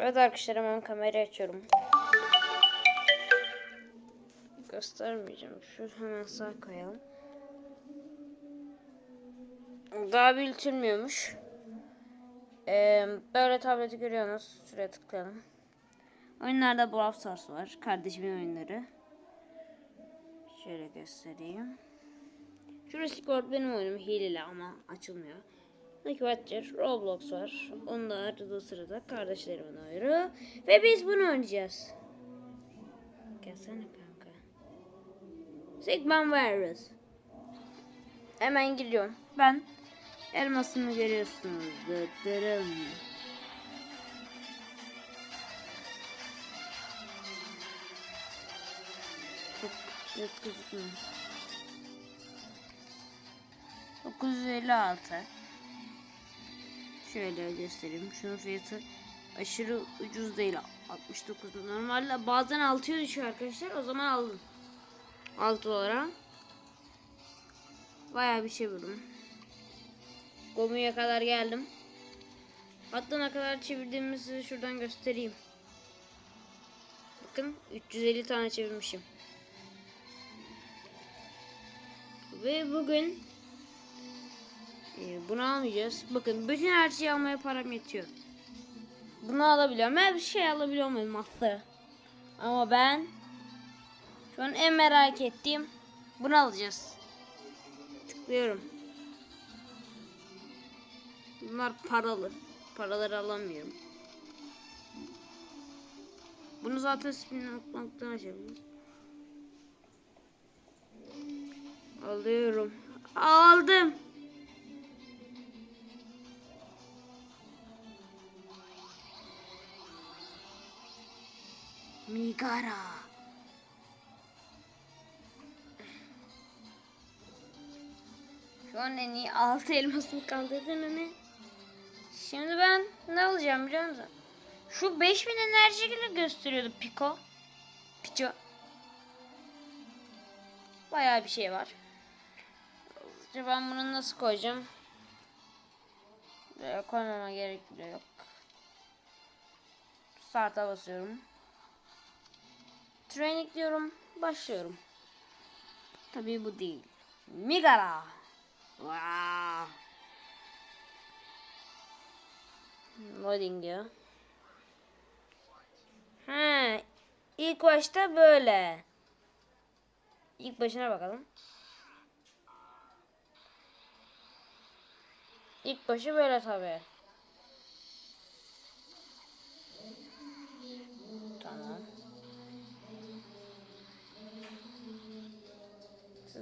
Evet arkadaşlar hemen kamerayı açıyorum. Göstermeyeceğim. Şu hemen sağ koyalım. Daha büyütülmüyormuş. Ee, böyle tableti görüyorsunuz. Şuraya tıklayalım. Oyunlarda Brawl Stars var. Kardeşimin oyunları. Şöyle göstereyim. Jurassic World benim oyunum hileli ama açılmıyor. Watcher, Roblox var. Onlar arada sırada kardeşlerimin oyunu. Ve biz bunu oynayacağız. Gelsene kanka. Sigma Virus. Hemen giriyorum. Ben elmasımı görüyorsunuz. Dıdırım. Çok net gözükmüyor. 956 Şöyle göstereyim. Şunun fiyatı aşırı ucuz değil. 69. Normalde bazen 6'ya düşüyor arkadaşlar. O zaman aldım. 6 dolara. Bayağı bir şey buldum. Gomu'ya kadar geldim. Hatta ne kadar çevirdiğimi size şuradan göstereyim. Bakın 350 tane çevirmişim. Ve bugün e, bunu almayacağız. Bakın bütün her şeyi almaya param yetiyor. Bunu alabiliyorum. Her bir şey alabiliyor muyum aslında? Ama ben şu an en merak ettiğim bunu alacağız. Tıklıyorum. Bunlar paralı. Paraları alamıyorum. Bunu zaten spin atmaktan açabiliriz. Alıyorum. Aldım. Migara. Şu an en iyi altı elmasını kaldırdım ama. Şimdi ben ne alacağım biliyor musun? Şu 5000 enerji gibi gösteriyordu Pico. Pico. Bayağı bir şey var. Hızlıca ben bunu nasıl koyacağım? Buraya koymama gerek bile yok. Start'a basıyorum. Training diyorum. Başlıyorum. Tabii bu değil. Migara. Wow. Loading diyor. Ha, ilk başta böyle. İlk başına bakalım. İlk başı böyle tabi. Tamam.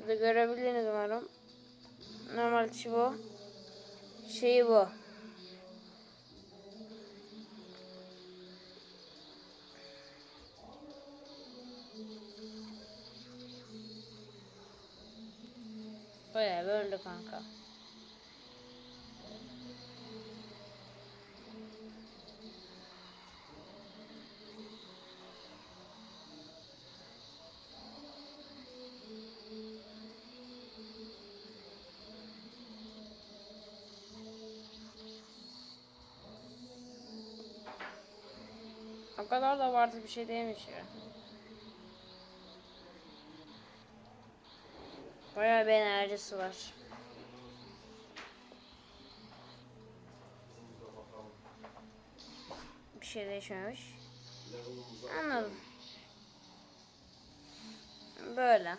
Siz de görebilirsiniz umarım. Normal dışı bu. Şeyi bu. Böyle böyle kanka. O kadar da vardı bir şey değilmiş ya. Bayağı bir enerjisi var. Bir şey değişmemiş. Anladım. Böyle.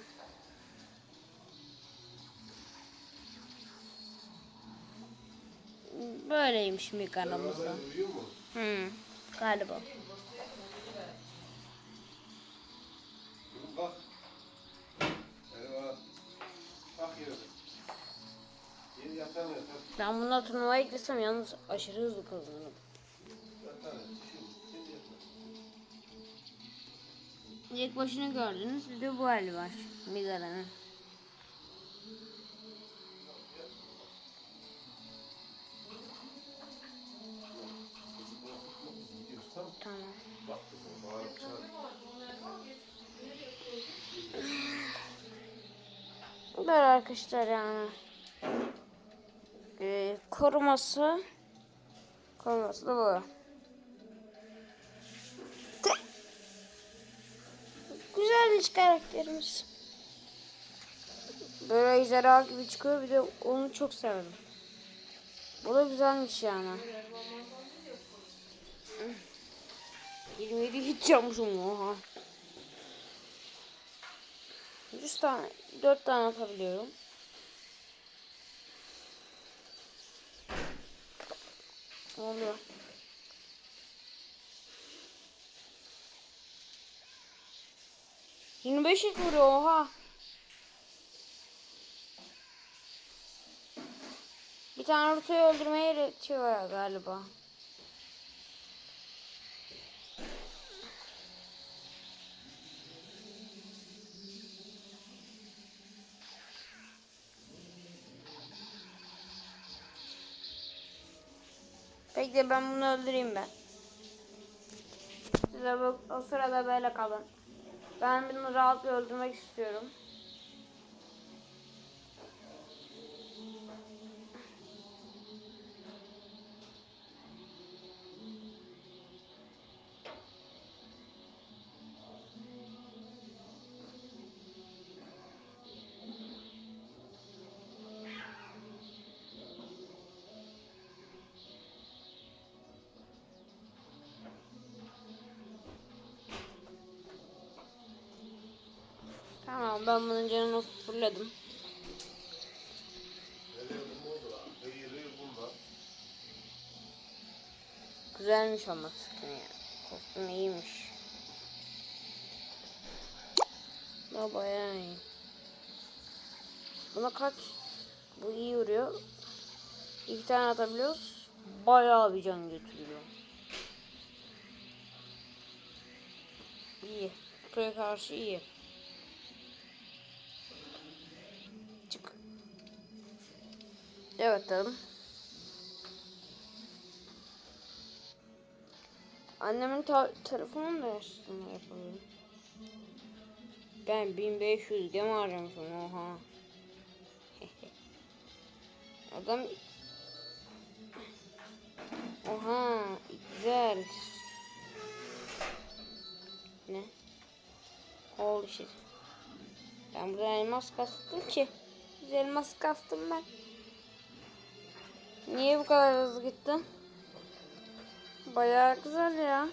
Böyleymiş mi kanalımızda? Hı, galiba. Ben bununla turnuvaya gitsem yalnız aşırı hızlı kazanırım. İlk başını gördünüz bir de bu hali var. Migara'nın. Tamam. Böyle arkadaşlar yani e, koruması koruması da bu. Güzelmiş karakterimiz. Böyle ejderha gibi çıkıyor. Bir de onu çok sevdim. O da güzelmiş yani. 27 hiç yapmışım oha. 100 tane 4 tane atabiliyorum. Ne oluyor? Yirmi beş vuruyor oha. Bir tane rotayı öldürmeye yetiyor galiba. Peki de ben bunu öldüreyim ben. Siz de bu, o sırada böyle kalın. Ben bunu rahat öldürmek istiyorum. Tamam ben bunun canını fırladım. Güzelmiş ama skin ya. Kostüm iyiymiş. Bu bayağı iyi. Buna kaç? Bu iyi vuruyor. İki tane atabiliyoruz. Bayağı bir can götürüyor. İyi. Buraya karşı iyi. Evet dedim. Annemin telefonunu da açtığını yapıyorum. Ben 1500 gem harcamışım oha. Adam Oha güzel. Ne? Holy shit. Ben burada elmas kastım ki. Biz elmas kastım ben. Niye bu kadar hızlı gitti? Bayağı güzel ya.